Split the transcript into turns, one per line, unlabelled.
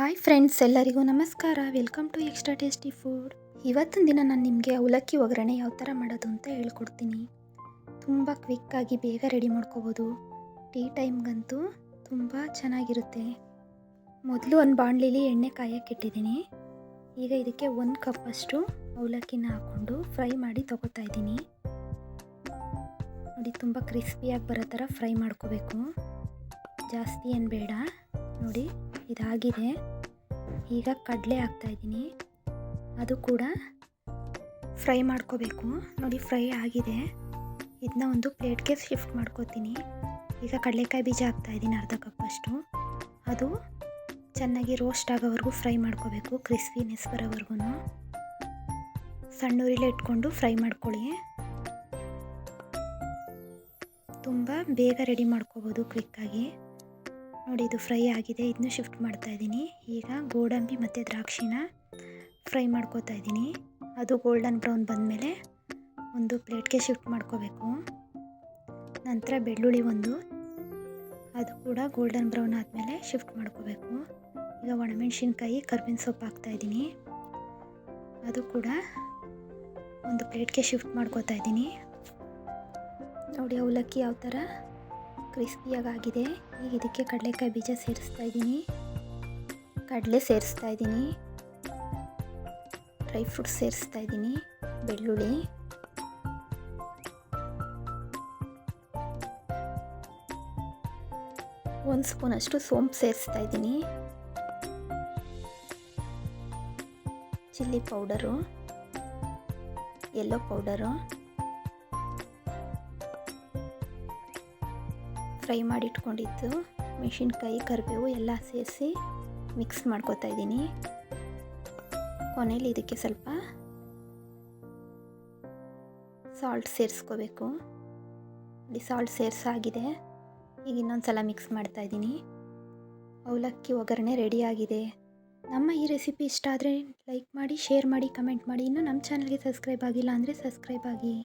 Hi friends, ಎಲ್ಲರಿಗೂ ನಮಸ್ಕಾರ. Welcome to extra tasty food. ಇವತ್ತಿನ ದಿನ ನಾನು ನಿಮಗೆ ಅವಲಕ್ಕಿ ಒಗ್ಗರಣೆ ಯಾವ ಥರ ಮಾಡೋದು ಅಂತ ಹೇಳ್ಕೊಡ್ತೀನಿ. ತುಂಬ ಕ್ವಿಕ್ಕಾಗಿ ಬೇಗ ರೆಡಿ ಮಾಡ್ಕೋಬೋದು. ಟೀ ಟೈಮ್ಗಂತೂ ತುಂಬ ಚೆನ್ನಾಗಿರುತ್ತೆ. ಮೊದಲು ಒಂದು ಬಾಣಲಿಲಿ ಎಣ್ಣೆ ಕಾಯಕ್ಕಿಟ್ಟಿದ್ದೀನಿ ಈಗ ಇದಕ್ಕೆ ಒಂದು ಕಪ್ಪಷ್ಟು ಅವಲಕ್ಕಿನ ಹಾಕ್ಕೊಂಡು ಫ್ರೈ ಮಾಡಿ ತೊಗೋತಾ ಇದ್ದೀನಿ. ನೋಡಿ, ತುಂಬ ಕ್ರಿಸ್ಪಿಯಾಗಿ ಬರೋ ಥರ ಫ್ರೈ ಮಾಡ್ಕೋಬೇಕು. ಜಾಸ್ತಿ ಏನು ಬೇಡ. ನೋಡಿ ಇದಾಗಿದೆ. ಈಗ ಕಡಲೆ ಹಾಕ್ತಾಯಿದ್ದೀನಿ ಅದು ಕೂಡ ಫ್ರೈ ಮಾಡ್ಕೋಬೇಕು. ನೋಡಿ, ಫ್ರೈ ಆಗಿದೆ. ಇದನ್ನ ಒಂದು ಪ್ಲೇಟ್ಗೆ ಶಿಫ್ಟ್ ಮಾಡ್ಕೋತೀನಿ. ಈಗ ಕಡಲೆಕಾಯಿ ಬೀಜ ಹಾಕ್ತಾಯಿದ್ದೀನಿ ಅರ್ಧ ಕಪ್ಪಷ್ಟು ಅದು ಚೆನ್ನಾಗಿ ರೋಸ್ಟ್ ಆಗೋವರೆಗೂ ಫ್ರೈ ಮಾಡ್ಕೋಬೇಕು, ಕ್ರಿಸ್ಪಿನೆಸ್ ಬರೋವರೆಗೂ. ಸಣ್ಣ ಇಟ್ಕೊಂಡು ಫ್ರೈ ಮಾಡ್ಕೊಳ್ಳಿ. ತುಂಬ ಬೇಗ ರೆಡಿ ಮಾಡ್ಕೋಬೋದು ಕ್ವಿಕ್ಕಾಗಿ. ನೋಡಿ, ಇದು ಫ್ರೈ ಆಗಿದೆ. ಇದನ್ನು ಶಿಫ್ಟ್ ಮಾಡ್ತಾ ಇದ್ದೀನಿ. ಈಗ ಗೋಡಂಬಿ ಮತ್ತು ದ್ರಾಕ್ಷಿನ ಫ್ರೈ ಮಾಡ್ಕೋತಾ ಇದ್ದೀನಿ. ಅದು ಗೋಲ್ಡನ್ ಬ್ರೌನ್ ಬಂದಮೇಲೆ ಒಂದು ಪ್ಲೇಟ್ಗೆ ಶಿಫ್ಟ್ ಮಾಡ್ಕೋಬೇಕು. ನಂತರ ಬೆಳ್ಳುಳ್ಳಿ ಒಂದು. ಅದು ಕೂಡ ಗೋಲ್ಡನ್ ಬ್ರೌನ್ ಆದಮೇಲೆ ಶಿಫ್ಟ್ ಮಾಡ್ಕೋಬೇಕು. ಈಗ ಒಣಮೆಣ್ಸಿನ್ಕಾಯಿ, ಕರ್ಬೇವಿನ ಸೊಪ್ಪು ಹಾಕ್ತಾಯಿದ್ದೀನಿ ಅದು ಕೂಡ ಒಂದು ಪ್ಲೇಟ್ಗೆ ಶಿಫ್ಟ್ ಮಾಡ್ಕೋತಾ ಇದ್ದೀನಿ. ನೋಡಿ, ಅವಲಕ್ಕಿ ಯಾವ ಥರ ಕ್ರಿಸ್ಪಿಯಾಗಿ ಆಗಿದೆ ಈಗ ಇದಕ್ಕೆ ಕಡಲೆಕಾಯಿ ಬೀಜ ಸೇರಿಸ್ತಾ ಇದ್ದೀನಿ. ಕಡಲೆ ಸೇರಿಸ್ತಾ ಇದ್ದೀನಿ. ಡ್ರೈ ಫ್ರೂಟ್ಸ್ ಸೇರಿಸ್ತಾ ಇದ್ದೀನಿ. ಬೆಳ್ಳುಳ್ಳಿ. ಒಂದು ಸ್ಪೂನಷ್ಟು ಸೋಂಪು ಸೇರಿಸ್ತಾ ಇದ್ದೀನಿ. Chilli powder. Yellow powder. Fry ಮಾಡಿ ಇಟ್ಕೊಂಡಿದ್ದು ಮೆಣಸಿನ್ಕಾಯಿ, ಕರಿಬೇವು ಎಲ್ಲ ಸೇರಿಸಿ ಮಿಕ್ಸ್ ಮಾಡ್ಕೋತಾ ಇದ್ದೀನಿ. ಕೊನೆಯಲ್ಲಿ ಇದಕ್ಕೆ ಸ್ವಲ್ಪ ಸಾಲ್ಟ್ ಸೇರಿಸ್ಕೋಬೇಕು. ಇಲ್ಲಿ ಸಾಲ್ಟ್ ಸೇರಿಸಾಗಿದೆ. ಈಗ ಇನ್ನೊಂದು ಸಲ ಮಿಕ್ಸ್ ಮಾಡ್ತಾ ಇದ್ದೀನಿ. ಅವಲಕ್ಕಿ ಒಗ್ಗರಣೆ ರೆಡಿಯಾಗಿದೆ ನಮ್ಮ ಈ ರೆಸಿಪಿ ಇಷ್ಟ ಆದರೆ ಲೈಕ್ ಮಾಡಿ ಶೇರ್ ಮಾಡಿ ಕಮೆಂಟ್ ಮಾಡಿ. ಇನ್ನೂ ನಮ್ಮ ಚಾನಲ್ಗೆ ಸಬ್ಸ್ಕ್ರೈಬ್ ಆಗಿಲ್ಲ ಅಂದರೆ ಸಬ್ಸ್ಕ್ರೈಬ್ ಆಗಿ.